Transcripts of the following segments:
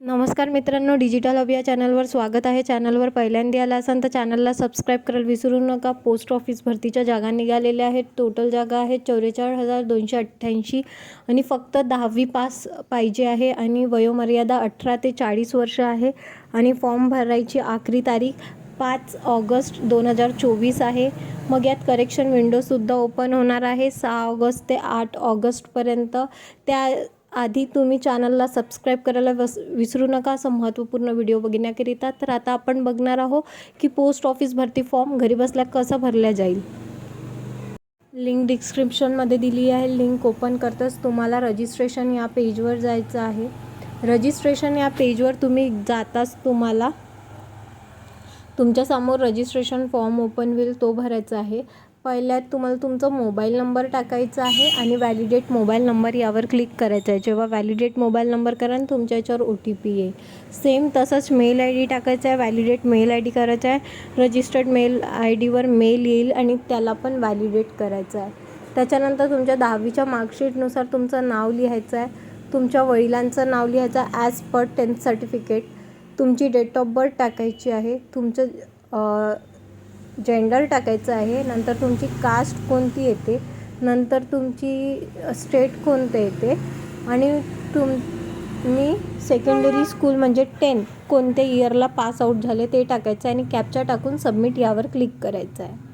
नमस्कार मित्रांनो डिजिटल अभिया चॅनलवर स्वागत आहे. चॅनलवर पहिल्यांदा आला असाल तर चॅनलला सबस्क्राईब करायला विसरू नका. पोस्ट ऑफिस भरतीच्या जागा निघालेल्या आहेत. टोटल जागा आहेत चौवेचाळीस हजार दोनशे अठ्ठ्याऐंशी आणि फक्त दहावी पास पाहिजे आहे आणि वयोमर्यादा अठरा ते चाळीस वर्ष आहे आणि फॉर्म भरायची आखरी तारीख पाच ऑगस्ट दोन हजार चोवीस आहे. मग यात करेक्शन विंडोसुद्धा ओपन होणार आहे. सहा ऑगस्ट ते आठ ऑगस्टपर्यंत त्या आधी तुम्ही चॅनलला सबस्क्राईब करायला वस विसरू नका. असं महत्त्वपूर्ण व्हिडिओ बघण्याकरिता. तर आता आपण बघणार आहोत की पोस्ट ऑफिस भरती फॉर्म घरी बसल्या कसा भरला जाईल. लिंक डिस्क्रिप्शनमध्ये दिली आहे. लिंक ओपन करताच तुम्हाला रजिस्ट्रेशन या पेजवर जायचं आहे. रजिस्ट्रेशन या पेजवर तुम्ही जाताच तुम्हाला तुमच्यासमोर रजिस्ट्रेशन फॉर्म ओपन होईल तो भरायचा आहे. पहिल्यात तुम्हाला तुमचा मोबाईल नंबर टाकायचा आहे आणि व्हॅलिडेट मोबाईल नंबर यावर क्लिक करायचं आहे. जेव्हा व्हॅलिडेट मोबाईल नंबर कराल तुमच्या याच्यावर ओ टी पी येईल. सेम तसंच मेल आय डी टाकायचा आहे व्हॅलिडेट मेल आय डी करायचा आहे. रजिस्टर्ड मेल आय डीवर मेल येईल आणि त्याला पण व्हॅलिडेट करायचं आहे. त्याच्यानंतर तुमच्या दहावीच्या मार्कशीटनुसार तुमचं नाव लिहायचं आहे. तुमच्या वडिलांचं नाव लिहायचं आहे ॲज पर टेन्थ सर्टिफिकेट तुमची डेट ऑफ बर्थ टाकायची आहे. तुमचं जेंडर टाकायचं आहे नंतर तुमची कास्ट कोणती येते नंतर तुमची स्टेट कोणतं येते आणि तुम तुम्ही सेकंडरी स्कूल म्हणजे टेन कोणत्या इयरला पास आऊट झाले ते टाकायचं आहे आणि कॅप्चा टाकून सबमिट यावर क्लिक करायचं आहे.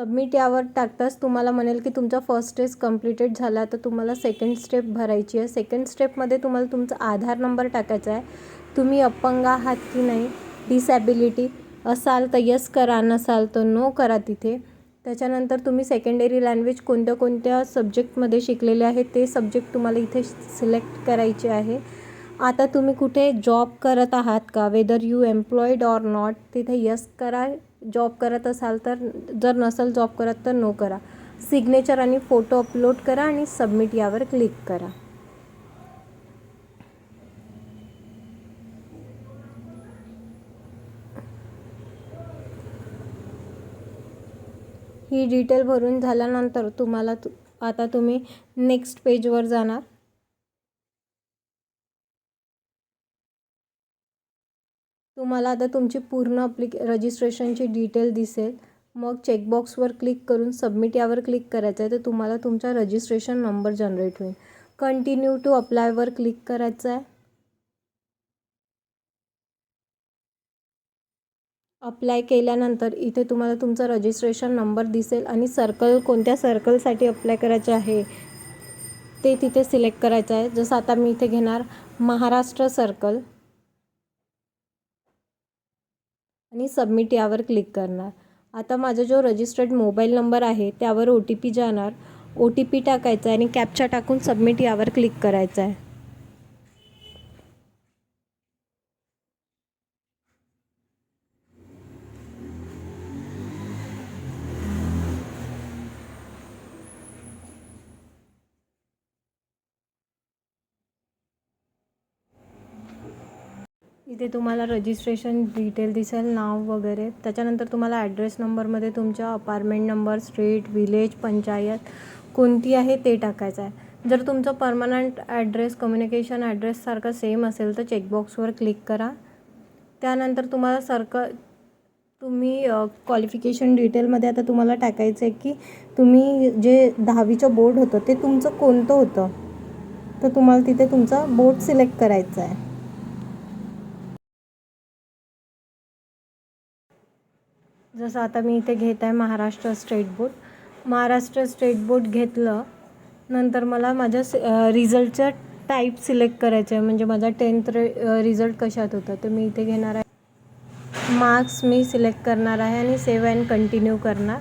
सबमिट यावर टाकताच तुम्हाला म्हणेल की तुमचा फर्स्ट स्टेज कम्प्लिटेड झाला तर तुम्हाला सेकंड स्टेप भरायची आहे. सेकंड स्टेपमध्ये तुम्हाला तुमचा आधार नंबर टाकायचा आहे. तुम्ही अपंग आहात की नाही डिसॅबिलिटी असाल तर यस करा नसाल तर नो करा तिथे. त्याच्यानंतर तुम्ही सेकंडरी लँग्वेज कोणत्या कोणत्या सब्जेक्टमध्ये शिकलेले आहे ते सब्जेक्ट तुम्हाला इथे सिलेक्ट करायचे आहे. आता तुम्ही कुठे जॉब करत आहात का whether you employed or not तिथे यस करा. जॉब करत असाल तर जर नसेल जॉब करत तर नो करा. सिग्नेचर आणि फोटो अपलोड करा आणि सबमिट यावर क्लिक करा. ही डिटेल भरून झाल्यानंतर तुम्हाला तु आता तुम्ही नेक्स्ट पेजवर जाणार. तुम्हाला आता तुमची पूर्ण अप्लिक रजिस्ट्रेशनची डिटेल दिसेल. मग चेकबॉक्सवर क्लिक करून सबमिट यावर क्लिक करायचं आहे तर तुम्हाला तुमचा रजिस्ट्रेशन नंबर जनरेट होईल. कंटिन्यू टू अप्लायवर क्लिक करायचं आहे अप्लाय केल्यानंतर इथे तुम्हाला तुमचा रजिस्ट्रेशन नंबर दिसेल आणि सर्कल कोणत्या सर्कलसाठी अप्लाय करायचे आहे ते तिथे सिलेक्ट करायचं आहे जसं आता मी इथे घेणार महाराष्ट्र सर्कल मी सबमिट यावर क्लिक करणार. आता माझा जो रजिस्टर्ड मोबाईल नंबर आहे त्यावर ओ टी पी जाणार. ओ टी पी टाकायचा आहे आणि कॅप्चा टाकून सबमिट यावर क्लिक करायचं आहे. इथे तुम्हाला रजिस्ट्रेशन डिटेल दिसेल नाव वगैरे. त्याच्यानंतर तुम्हाला ॲड्रेस नंबरमध्ये तुमच्या apartment number street village panchayat कोणती आहे ते टाकायचं आहे. जर तुमचं परमनंट ॲड्रेस कम्युनिकेशन ॲड्रेससारखं सेम असेल तर चेकबॉक्सवर क्लिक करा. त्यानंतर तुम्हाला सारखं तुम्ही क्वालिफिकेशन डिटेलमध्ये आता तुम्हाला टाकायचं आहे की तुम्ही जे दहावीचं बोर्ड होतं ते तुमचं कोणतं होतं? तर तुम्हाला तिथे तुमचा बोर्ड सिलेक्ट करायचा आहे. जसं आता मी इथे घेत आहे Maharashtra state board Maharashtra state board घेतलं नंतर मला माझ्या रिझल्टचं टाईप सिलेक्ट करायचं आहे. म्हणजे माझा टेन्थ रे रिझल्ट कशात होता तर मी इथे घेणार आहे. मार्क्स मी सिलेक्ट करणार आहे आणि सेव्ह अँड कंटिन्यू करणार.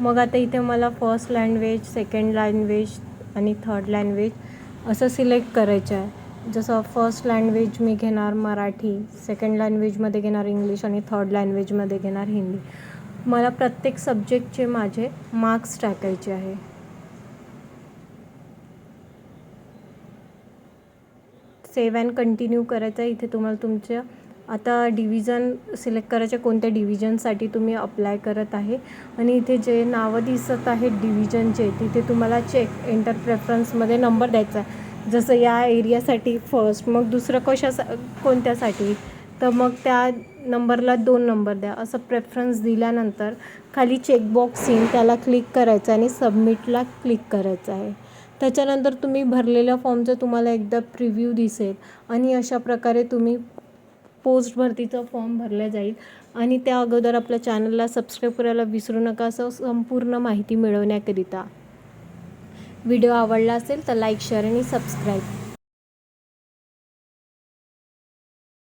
मग आता इथे मला फर्स्ट लँग्वेज सेकंड लँग्वेज आणि थर्ड लँग्वेज असं सिलेक्ट करायचं आहे. जसं फर्स्ट लँग्वेज मी घेणार मराठी सेकंड लँग्वेजमध्ये घेणार इंग्लिश आणि थर्ड लँग्वेजमध्ये घेणार हिंदी. मला प्रत्येक सब्जेक्टचे माझे मार्क्स टाकायचे आहे. सेव्ह अँड कंटिन्यू करायचं आहे. इथे तुम्हाला तुमच्या आता डिव्हिजन सिलेक्ट करायच्या कोणत्या डिव्हिजनसाठी तुम्ही अप्लाय करत आहे. आणि इथे जे नावं दिसत आहेत डिव्हिजनचे तिथे तुम्हाला चेक एंटर प्रेफरन्समध्ये नंबर द्यायचा आहे. जसं या एरियासाठी फर्स्ट मग दुसरं कशा कोणत्यासाठी? तर मग त्या नंबरला दोन नंबर द्या. असं प्रेफरन्स दिल्यानंतर खाली चेकबॉक्स येईल त्याला क्लिक करायचं आणि सबमिटला क्लिक करायचं आहे. त्याच्यानंतर तुम्ही भरलेल्या फॉर्मचं तुम्हाला एकदा प्रिव्ह्यू दिसेल आणि अशा प्रकारे तुम्ही पोस्ट भरतीचा फॉर्म भरला जाईल. आणि त्या अगोदर आपल्या चॅनलला सबस्क्राईब करायला विसरू नका असं संपूर्ण माहिती मिळवण्याकरिता. व्हिडिओ आवडला असेल तर लाईक शेअर आणि सबस्क्राईब